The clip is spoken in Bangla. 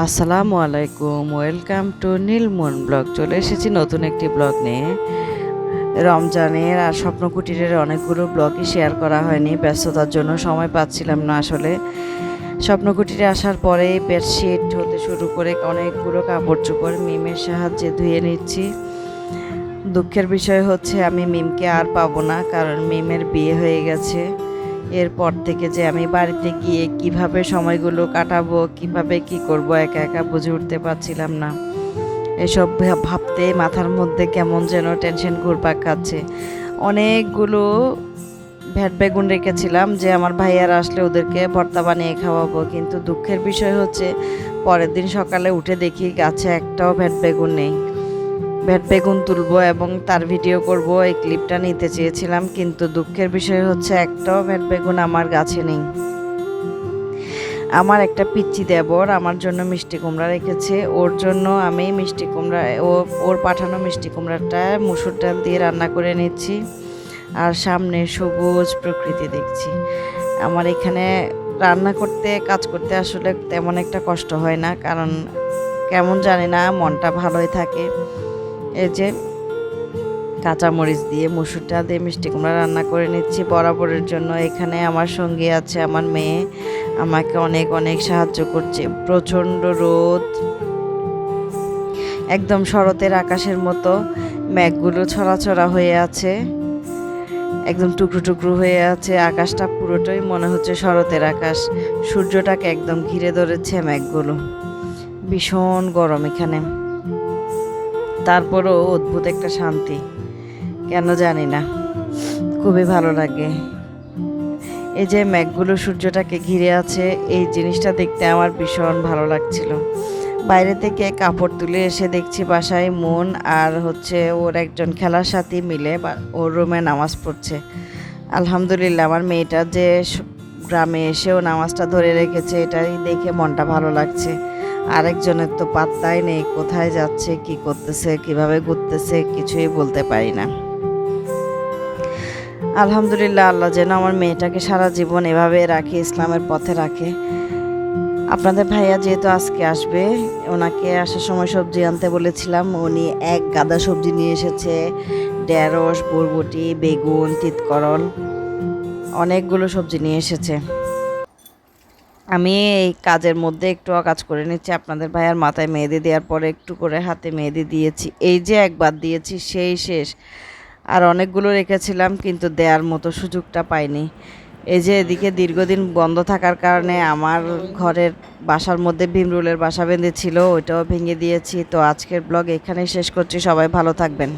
আসসালামু আলাইকুম, ওয়েলকাম টু নীলমন ব্লগ। চলে এসেছি নতুন একটি ব্লগ নিয়ে। রমজানের আর স্বপ্নকুটিরের অনেকগুলো ব্লগই শেয়ার করা হয়নি, ব্যস্ততার জন্য সময় পাচ্ছিলাম না আসলে। স্বপ্নকুটিরে আসার পরে বেডশিট হতে শুরু করে অনেকগুলো কাপড় চোপড় মিমের সাহায্যে ধুয়ে নিচ্ছি। দুঃখের বিষয় হচ্ছে আমি মিমকে আর পাবো না, কারণ মিমের বিয়ে হয়ে গেছে। এরপর থেকে যে আমি বাড়িতে গিয়ে কীভাবে সময়গুলো কাটাবো, কীভাবে কি করব, একা একা বুঝে উঠতে পারছিলাম না। এসব ভাবতে মাথার মধ্যে কেমন যেন টেনশন ঘুরপাক খাচ্ছে। অনেকগুলো ভ্যাট বেগুন রেখেছিলাম যে আমার ভাইয়ারা আসলে ওদেরকে ভর্তা বানিয়ে খাওয়াবো। কিন্তু দুঃখের বিষয় হচ্ছে, পরের দিন সকালে উঠে দেখি গাছে একটাও ভ্যাট বেগুন নেই। ভ্যাট বেগুন তুলবো এবং তার ভিডিও করব। এই ক্লিপটা নিতে চেয়েছিলাম, কিন্তু দুঃখের বিষয় হচ্ছে একটাও ভ্যাট বেগুন আমার গাছে নেই। আমার একটা পিচ্চি দেবর আমার জন্য মিষ্টি কুমড়া রেখেছে। ওর জন্য আমি মিষ্টি কুমড়া, ও, ওর পাঠানো মিষ্টি কুমড়াটা মুসুর ডাল দিয়ে রান্না করে নিচ্ছি। আর সামনে সবুজ প্রকৃতি দেখছি। আমার এখানে রান্না করতে, কাজ করতে আসলে তেমন একটা কষ্ট হয় না, কারণ কেমন জানি না, মনটা ভালোই থাকে। এই যে কাঁচামরিচ দিয়ে মুসুর ডাল দিয়ে, মিষ্টি কুমড়া রান্না করে নিচ্ছি বরাবরের জন্য। এখানে আমার সঙ্গী আছে, আমার মেয়ে। আমাকে অনেক অনেক সাহায্য করছে। প্রচণ্ড রোদ। একদম শরতের আকাশের মতো মেঘগুলো ছড়াছড়া হয়ে আছে। একদম টুকরো টুকরো হয়ে আছে। আকাশটা পুরোটাই মনে হচ্ছে শরতের আকাশ। সূর্যটাকে একদম ঘিরে ধরেছে মেঘগুলো। ভীষণ গরম এখানে। তারপরও অদ্ভুত একটা শান্তি। কেন জানি না। খুবই ভালো লাগে। এই যে মেঘগুলো সূর্যটাকে ঘিরে আছে, এই জিনিসটা দেখতে আমার ভীষণ ভালো লাগছিল। বাইরে থেকে কাপড় তুলে এসে দেখছি বাসায় মন আর হচ্ছে ওর একজন খেলার সাথী মিলে ওর রুমে নামাজ পড়ছে। আলহামদুলিল্লাহ, আমার মেয়েটা যে গ্রামে এসেও নামাজটা ধরে রেখেছে, এটাই দেখে মনটা ভালো লাগছে। আরেকজনের তো পাত্তাই নেই, কোথায় যাচ্ছে, কি করতেছে, কীভাবে ঘুরতেছে, কিছুই বলতে পারি না। আলহামদুলিল্লাহ, আল্লাহ যেন আমার মেয়েটাকে সারা জীবন এভাবে রাখে, ইসলামের পথে রাখে। আপনাদের ভাইয়া যেহেতু আজকে আসবে, ওনাকে আসার সময় সবজি আনতে বলেছিলাম, উনি এক গাদা সবজি নিয়ে এসেছে, ঢেঁড়স, বরবটি, বেগুন তিতকরল অনেকগুলো সবজি নিয়ে এসেছে। আমি এই কাজের মধ্যে একটু কাজ করে নিচ্ছি। আপনাদের ভাইয়ার মাথায় মেহেদি দেওয়ার পরে একটু করে হাতে মেহেদি দিয়েছি। এই যে একবার দিয়েছি, সেই শেষ। আর অনেকগুলো রেখেছিলাম, কিন্তু দেওয়ার মতো সুযোগটা পাইনি। এই যে এদিকে দীর্ঘদিন বন্ধ থাকার কারণে আমার ঘরের বাসার মধ্যে ভীমরুলের বাসা বেঁধেছিল, ওইটাও ভেঙে দিয়েছি। তো আজকের ব্লগ এখানেই শেষ করছি। সবাই ভালো থাকবেন।